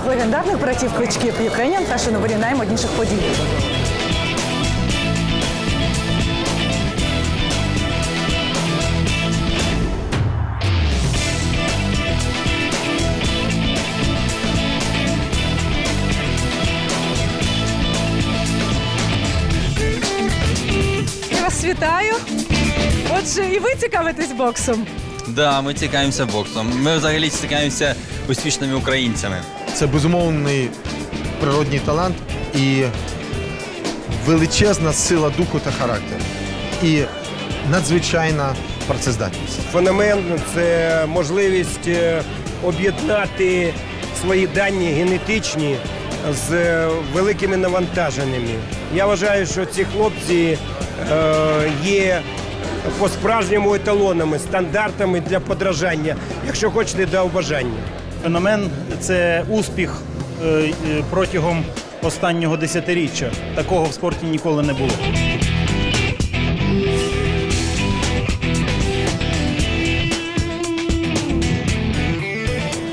про легендарних братів кличків Ukrainian Fashion Week наймодніших подій. Я вас вітаю. Отже, і ви цікавитесь боксом. Да, ми цікавимося боксом. Ми взагалі цікавимося успішними українцями. Це безумовний природній талант і величезна сила духу та характеру. І надзвичайна працездатність. Феномен це можливість е, об'єднати свої дані генетичні з е, великими навантаженнями. Я вважаю, що ці хлопці е, є по-справжньому еталонами, стандартами для подражання, якщо хочете до бажання. Феномен це успіх е, е, протягом останнього десятиріччя. Такого в спорті ніколи не було.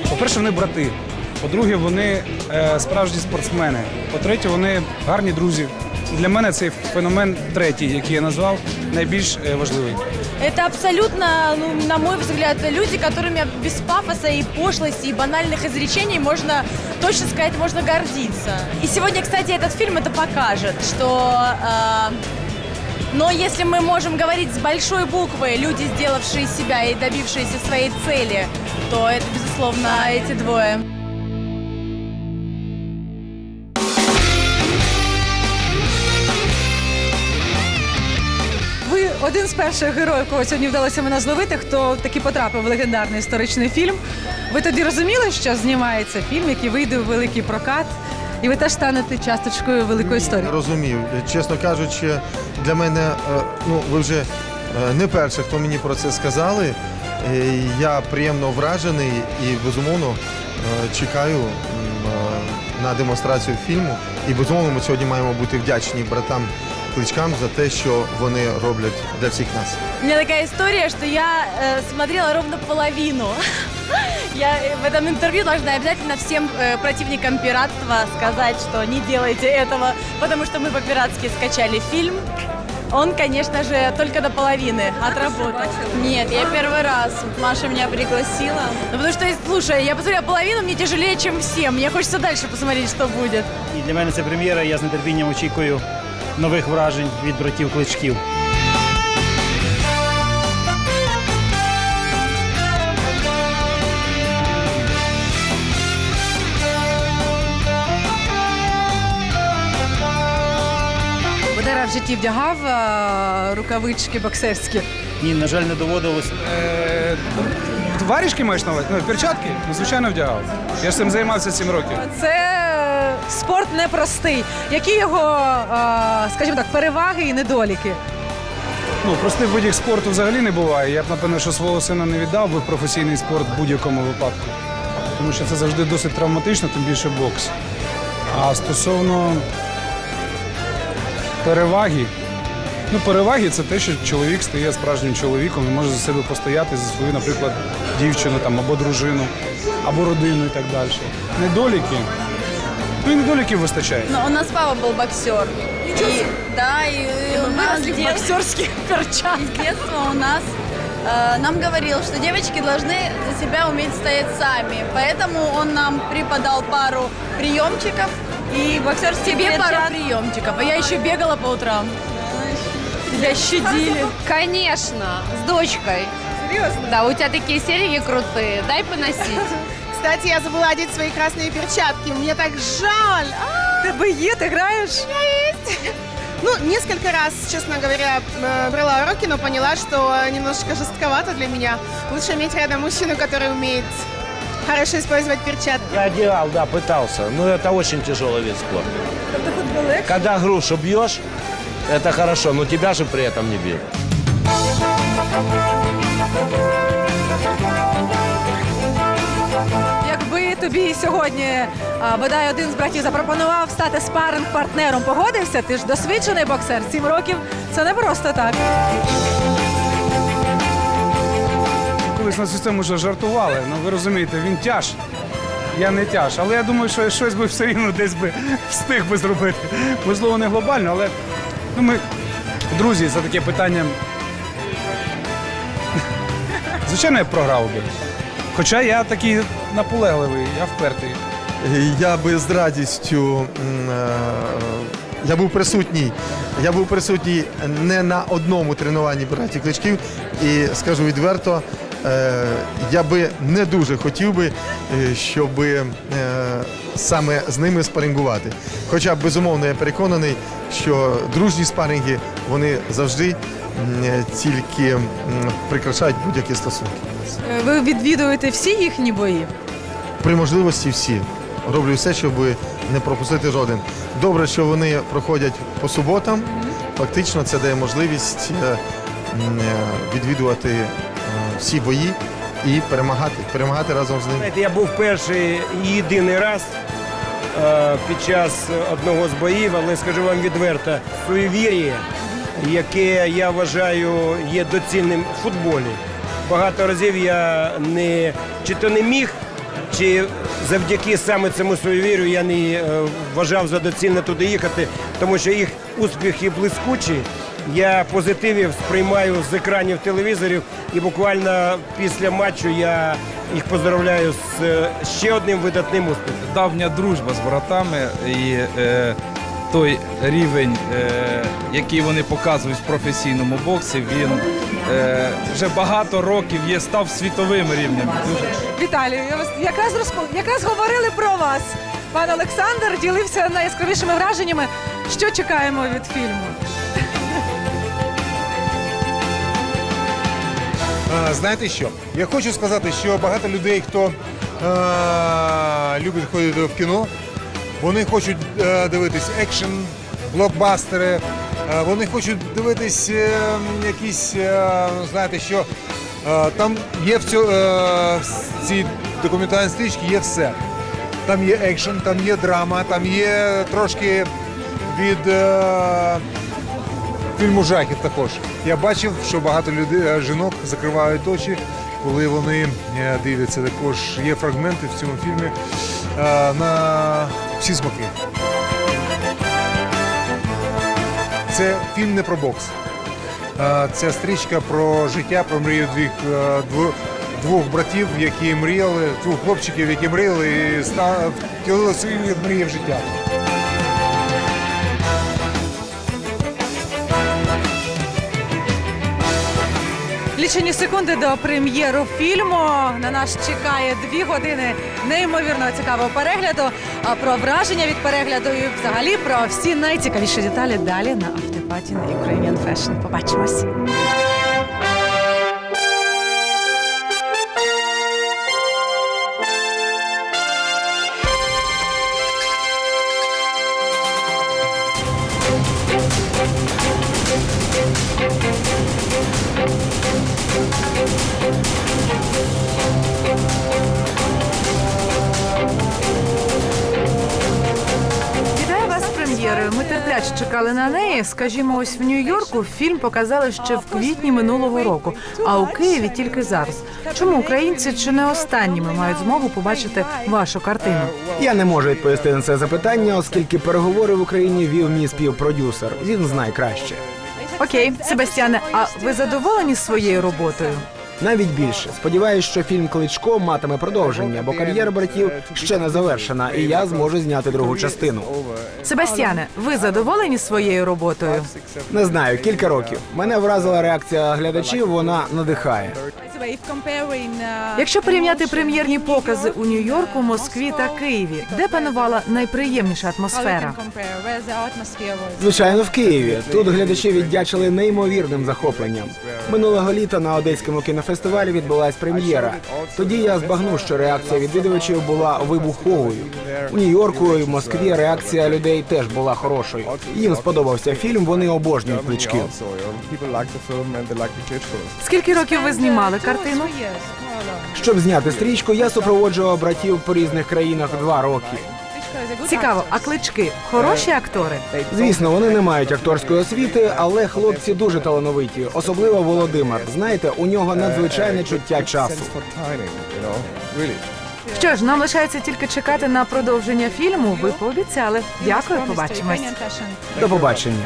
По-перше, вони брати. По-друге, вони е, справжні спортсмени. По-третє, вони гарні друзі. Для мене цей феномен третій, який я назвав, найбільш важливий. Это абсолютно, ну, на мой взгляд, люди, которыми без пафоса и пошлости, и банальных изречений можно точно сказать, можно гордиться. И сегодня, кстати, этот фильм это покажет, что... э, но если мы можем говорить с большой буквы, люди, сделавшие себя и добившиеся своей цели, то это, безусловно, эти двое. Один з перших героїв, кого сьогодні вдалося мене зловити, хто таки потрапив в легендарний історичний фільм. Ви тоді розуміли, що знімається фільм, який вийде у великий прокат, і ви теж станете часточкою великої історії. Розумів. Чесно кажучи, для мене, е, ну ви вже е, не перші, хто мені про це сказали. Е, Я приємно вражений і безумовно чекаю на демонстрацію фільму. І безумовно ми сьогодні маємо бути вдячні братам кличкам за те, що вони роблять для всіх нас. У меня такая история, что я э, смотрела ровно половину. Я э, в этом интервью должна обязательно всем э, противникам пиратства сказать, что не делайте этого, потому что мы по-пиратски скачали фильм. Он, конечно же, только до половины отработал. Нет, я первый раз. Маша меня пригласила. Ну, потому что, слушай, я посмотрела половину, мне тяжелее, чем всем. Мне хочется дальше посмотреть, что будет. І для мене це прем'єра. Я з нетерпінням очікую нових вражень від братів кличків. Бодера в житті вдягав е, рукавички боксерські. Ні, на жаль, не доводилось. Е, варішки маєш на увазі? Ну, перчатки? Ну, звичайно, вдягав. Я ж цим займався 7 років. Це спорт непростий. Які його, е, скажімо так, переваги і недоліки? Ну, простих видів спорту взагалі не буває. Я б, напевно, що свого сина не віддав би професійний спорт в будь-якому випадку. Тому що це завжди досить травматично, тим більше бокс. А стосовно переваги, ну, переваги це те, що чоловік стає справжнім чоловіком і може за себе постояти за свою, наприклад, дівчину там, або дружину, або родину і так далі. Недоліки. Ну і недоліків вистачає. Но у нас папа был боксер. И, да, и, у нас выросли в дет- боксерских перчатках. с детства у нас э, нам говорил, что девочки должны за себя уметь стоять сами. Поэтому он нам преподал пару приемчиков и боксерские Тебе пару перчатки. приемчиков, а я еще бегала по утрам. Тебя щадили. Конечно, с дочкой. Серйозно? Да, у тебя такие серьги крутые, дай поносить. Кстати, я забыла одеть свои красные перчатки. Мне так жаль. А, Тебе є, ти граєш? Ну, несколько раз, честно говоря, э, брала уроки, но поняла, что немножечко жестковато для меня. Лучше иметь рядом мужчину, который умеет хорошо использовать перчатки. Я одевал, да, пытался. Но это очень тяжелый вид спорта. Когда грушу бьешь, это хорошо, но тебя же при этом не бьют. Тобі сьогодні бодай один з братів запропонував стати спаринг партнером. Погодився? Ти ж досвідчений боксер. Сім років це не просто так. Колись на цю тему вже жартували. Ну ви розумієте, він тяж. Я не тяж. Але я думаю, що щось би все рівно десь би встиг би зробити. Можливо, не глобально, але ну, ми друзі за таке питання. Звичайно, я програв би. Хоча я такий наполегливий, я впертий. Я би з радістю. е, Я був присутній. Я був присутній не на одному тренуванні братів кличків, і скажу відверто, е, я би не дуже хотів би, е, щоб саме з ними спарингувати. Хоча безумовно я переконаний, що дружні спаринги вони завжди тільки прикрашають будь-які стосунки. Е, Ви відвідуєте всі їхні бої? При можливості всі. Роблю все, щоб не пропустити жоден. Добре, що вони проходять по суботам. Фактично це дає можливість е, е, відвідувати всі бої і перемагати, перемагати разом з ними. Знаєте, я був перший і єдиний раз під час одного з боїв, але скажу вам відверто, суєвір'я, яке я вважаю є доцільним в футболі. Багато разів я не чи то не міг, чи завдяки саме цьому суєвірю я не е, вважав за доцільне туди їхати, тому що їх успіхи блискучі. Я позитивів сприймаю з екранів телевізорів, і буквально після матчу я їх поздравляю з е, ще одним видатним успіхом. давня дружба з братами і е, той рівень, е, який вони показують в професійному боксі, він е, вже багато років є, став світовим рівнем. Дуже Віталію, я вас якраз розпо... якраз говорили про вас. Пан Олександр ділився найяскравішими враженнями. Що чекаємо від фільму? А, Знаєте що? Я хочу сказати, що багато людей, хто е, любить ходити в кіно, вони хочуть е, дивитись екшен, блокбастери, е, вони хочуть дивитись е, якісь, е, знаєте що, е, там є в, е, в цій документальній стрічці є все. Там є екшен, там є драма, там є трошки від. Е, фільму жахів також. Я бачив, що багато людей, е, жінок закривають очі, коли вони е, дивляться. Також є фрагменти в цьому фільмі е, на всі смаки. Це фільм не про бокс. Це стрічка про життя, про мрію двох, е, двох братів, які мріяли, двох хлопчиків, які мріяли і втілили свої мрії в життя. Лічені секунди до прем'єру фільму. На нас чекає дві години неймовірно цікавого перегляду. Про враження від перегляду і взагалі про всі найцікавіші деталі далі на автопаті на Ukrainian Fashion. Побачимось. Терпляче чекали на неї. Скажімо, ось в Нью-Йорку фільм показали ще в квітні минулого року, а у Києві тільки зараз. Чому українці чи не останніми мають змогу побачити вашу картину? Я не можу відповісти на це запитання, оскільки переговори в Україні вів мій співпродюсер. Він знає краще. Окей, Себастьяне, а ви задоволені своєю роботою? Навіть більше. Сподіваюсь, що фільм Кличко матиме продовження, бо кар'єра братів ще не завершена, і я зможу зняти другу частину. Себастьяне, ви задоволені своєю роботою? Не знаю, кілька років. Мене вразила реакція глядачів, вона надихає. Якщо порівняти прем'єрні покази у Нью-Йорку, Москві та Києві, де панувала найприємніша атмосфера? Звичайно, в Києві. Тут глядачі віддячили неймовірним захопленням. Минулого літа на одеському кінофестивалі відбулась прем'єра. Тоді я збагнув, що реакція відвідувачів була вибуховою. У Нью-Йорку і в Москві реакція людей теж була хорошою. Їм сподобався фільм. Вони обожнюють кличків. Скільки років ви знімали картину? Щоб зняти стрічку, я супроводжував братів по різних країнах два роки. Цікаво, а клички хороші актори? Звісно, вони не мають акторської освіти, але хлопці дуже талановиті, особливо Володимир. Знаєте, у нього надзвичайне чуття часу. Що ж, нам лишається тільки чекати на продовження фільму. Ви пообіцяли. Дякую, побачимось. До побачення.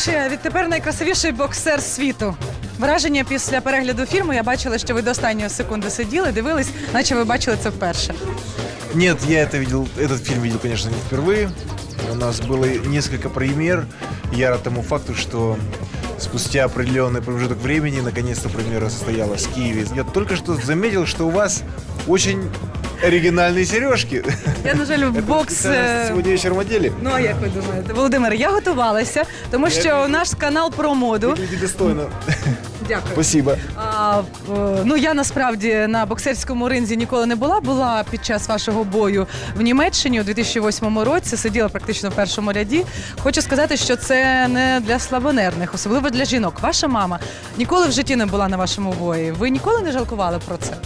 Найсильніший, а відтепер найкрасивіший боксер світу. Враження після перегляду фільму я бачила, що ви до останньої секунди сиділи, дивились, наче ви бачили це вперше. Нет, я это видел, этот фильм видел, конечно, не впервые. У нас было несколько премьер. Я рад тому факту, что спустя определенный промежуток времени наконец-то премьера состоялась в Киеве. Я только что заметил, что у вас очень оригинальные сережки. Я, на жаль, в Это бокс. специально е, Сегодня вечером одели. Ну а як ви думаєте? Володимир, я готувалася, тому що наш канал про моду. Выглядит достойно. Дякую. Спасибо. А, е, ну я насправді на боксерському ринзі ніколи не була. Була під час вашого бою в Німеччині у 2008 році. Сиділа практично в першому ряді. Хочу сказати, що це не для слабонервних, особливо для жінок. Ваша мама ніколи в житті не була на вашому бої. Ви ніколи не жалкували про це?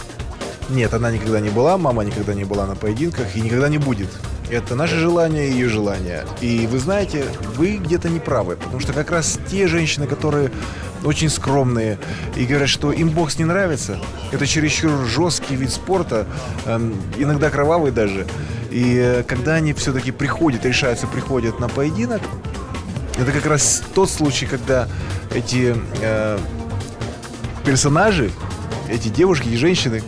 Нет, она никогда не была, мама никогда не была на поединках и никогда не будет. Это наше желание и ее желание. И вы знаете, вы где-то не правы, потому что как раз те женщины, которые очень скромные и говорят, что им бокс не нравится, это чересчур жесткий вид спорта, эм, иногда кровавый даже. И э, когда они все-таки приходят, решаются, приходят на поединок, это как раз тот случай, когда эти э, персонажи, эти девушки и женщины,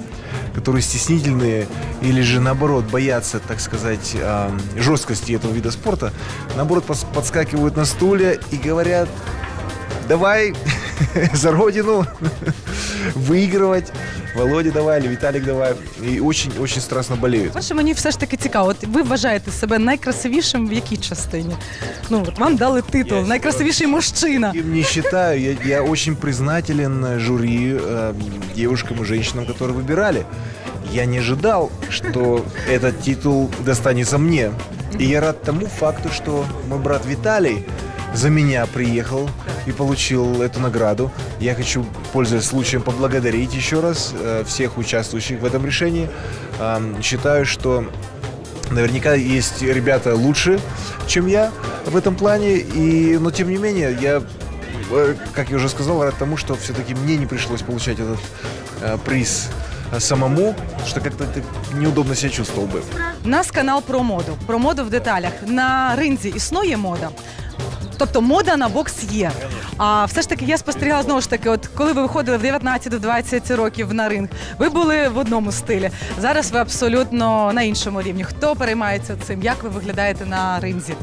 которые стеснительные или же наоборот боятся, так сказать, жесткости этого вида спорта, наоборот подскакивают на стуле и говорят, давай за родину выигрывать. Володя давай, или Виталик давай. И очень-очень страстно болеют. Перше, мені все ж таки цікаво. От ви вважаєте себе найкрасивішим в якій частині? Ну от вам дали титул найкрасивіший мужчина. Им не считаю. Я, я очень признателен э, жюри, э, девушкам и женщинам, которые выбирали. Я не ожидал, что этот титул достанется мне. И я рад тому факту, что мой брат Виталий за меня приехал и получил эту награду. Я хочу, пользуясь случаем, поблагодарить еще раз э, всех участвующих в этом решении. Эм, Считаю, что Наверняка есть ребята лучше, чем я в этом плане, и, но тем не менее, я, э, как я уже сказал, рад тому, что все-таки мне не пришлось получать этот э, приз э, самому, что как-то ты неудобно себя чувствовал бы. У нас канал про моду. Про моду в деталях. На ринзі існує мода. Тобто мода на бокс є. А все ж таки я спостерігала знову ж таки, от коли ви виходили в 19-20 років на ринг, ви були в одному стилі. Зараз ви абсолютно на іншому рівні. Хто переймається цим? Як ви виглядаєте на ринзі?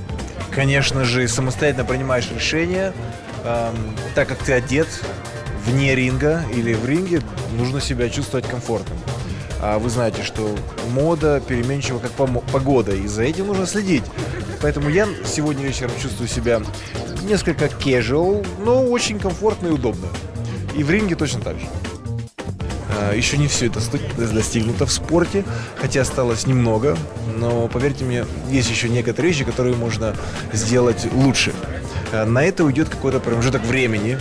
Конечно же, самостоятельно принимаешь решение, эм, так как ты одет вне ринга или в ринге, нужно себя чувствовать комфортным. А вы знаете, что мода переменчива как помо- погода, и за этим нужно следить. Поэтому я сегодня вечером чувствую себя несколько casual, но очень комфортно и удобно. И в ринге точно так же. А, Еще не все это достигнуто в спорте, хотя осталось немного, но поверьте мне, есть еще некоторые вещи, которые можно сделать лучше. А, На это уйдет какой-то промежуток времени,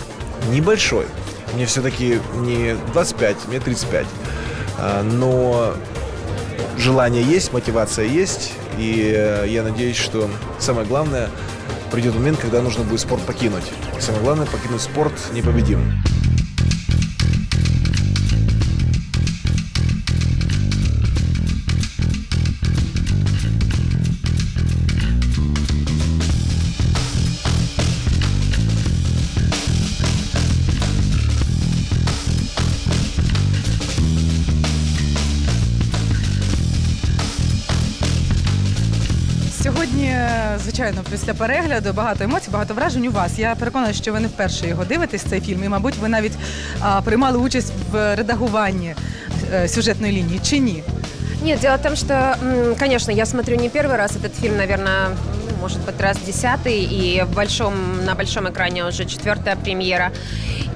небольшой. Мне все-таки не 25, мне 35. А, Но желание есть, мотивация есть, и э, я надеюсь, что самое главное, придет момент, когда нужно будет спорт покинуть. Самое главное, покинуть спорт непобедимым. звичайно, після перегляду багато емоцій, багато вражень у вас. Я переконана, що ви не вперше його дивитесь цей фільм, і, мабуть, ви навіть а, приймали участь в редагуванні е, сюжетної лінії чи ні? Нет, дело в том, что, м, конечно, я смотрю не первый раз этот фильм, наверное, ну, может быть, раз десятый, и в большом, на большом экране уже четвертая премьера.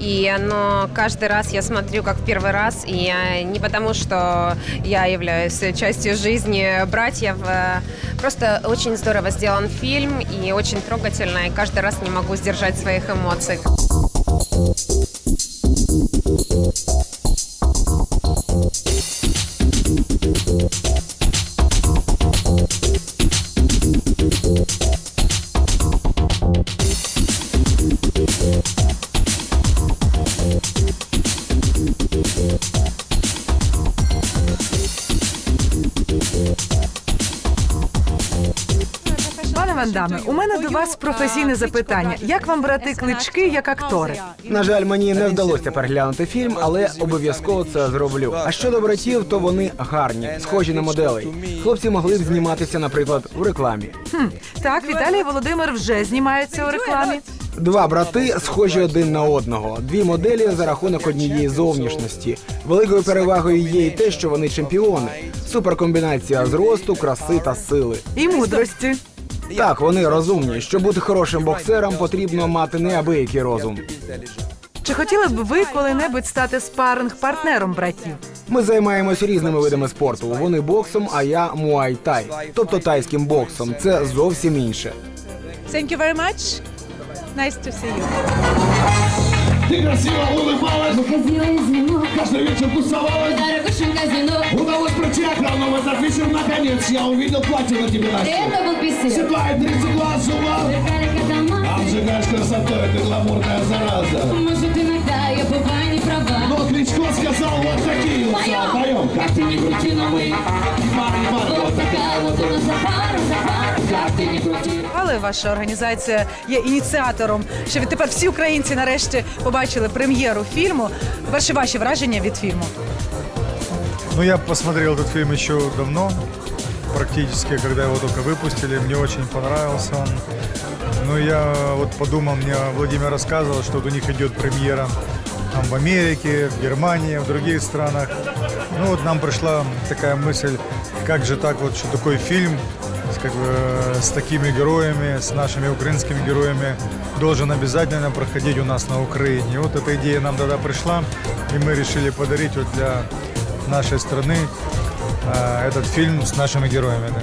И но каждый раз я смотрю как в первый раз, и я- не потому, что я являюсь частью жизни братьев. э, Просто очень здорово сделан фильм и очень трогательно, и каждый раз не могу сдержать своих эмоций. Пане у мене до вас професійне запитання. Як вам брати клички як актори? На жаль, мені не вдалося переглянути фільм, але обов'язково це зроблю. А щодо братів, то вони гарні, схожі на моделей. Хлопці могли б зніматися, наприклад, у рекламі. Хм, так, Віталій і Володимир вже знімаються у рекламі. Два брати схожі один на одного. Дві моделі за рахунок однієї зовнішності. Великою перевагою є і те, що вони чемпіони. Суперкомбінація зросту, краси та сили. І мудрості. Так, вони розумні. Щоб бути хорошим боксером, потрібно мати неабиякий розум. Чи хотіли б ви коли-небудь стати спаринг-партнером братів? Ми займаємось різними видами спорту. Вони боксом, а я муай-тай, тобто тайським боксом. Це зовсім інше. Thank you very much. Nice to see you. Ты красиво улыбалась Каждый вечер тусовалась Удалось пройти охрану в этот вечер Наконец я увидел платье на тебе Настя Это был писец. Седлает 30 глаз ума Обжигаешь красотой, ты гламурная зараза Может, иногда я бываю не права. Но Кличко сказал вот такие вот слова Поем, как ты не крути, но мы Парни, парни, вот такая вот у нас за пару, за пару Как ты не крути Але ваша організація є ініціатором, що відтепер всі українці нарешті побачили прем'єру фільму. Перші ваші враження від фільму. Ну, я посмотрел этот фильм еще давно, практически, когда его только выпустили. Мне очень понравился он. Ну, я вот подумал, мне Владимир рассказывал, что вот у них идет премьера там, в Америке, в Германии, в других странах. Ну, вот нам пришла такая мысль, как же так вот, что такой фильм с, как бы, э, с такими героями, с нашими украинскими героями должен обязательно проходить у нас на Украине. И вот эта идея нам тогда пришла, и мы решили подарить вот для нашей страны э, этот фильм с нашими героями. да.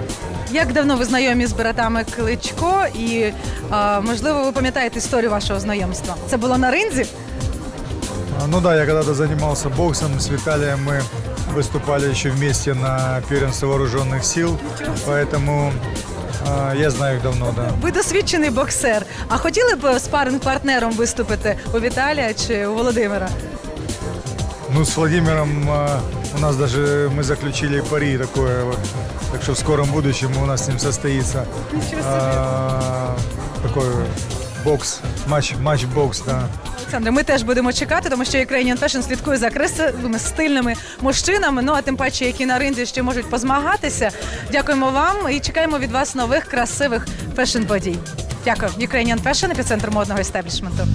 Як давно ви знайомі з братами Кличко, і е, можливо ви пам'ятаєте історію вашого знайомства? Це було на ринзі? А, Ну да, я когда-то занимался боксом с Виталием, мы выступали еще вместе на первенстве вооруженных сил, поэтому э, я знаю их давно, да. Ви досвідчений боксер. А хотіли б спаринг-партнером виступити у Віталія чи у Володимира? Ну, с Владимиром э, у нас даже мы заключили пари такое, вот, так что в скором будущем у нас с ним состоится э, такой бокс, матч, матч-бокс, да. Олександре, ми теж будемо чекати, тому що Ukrainian Fashion слідкує за красивими стильними мужчинами. Ну а тим паче, які на ринзі ще можуть позмагатися. Дякуємо вам і чекаємо від вас нових красивих фешн-подій. Дякую. Ukrainian Fashion, епіцентр модного естеблішменту.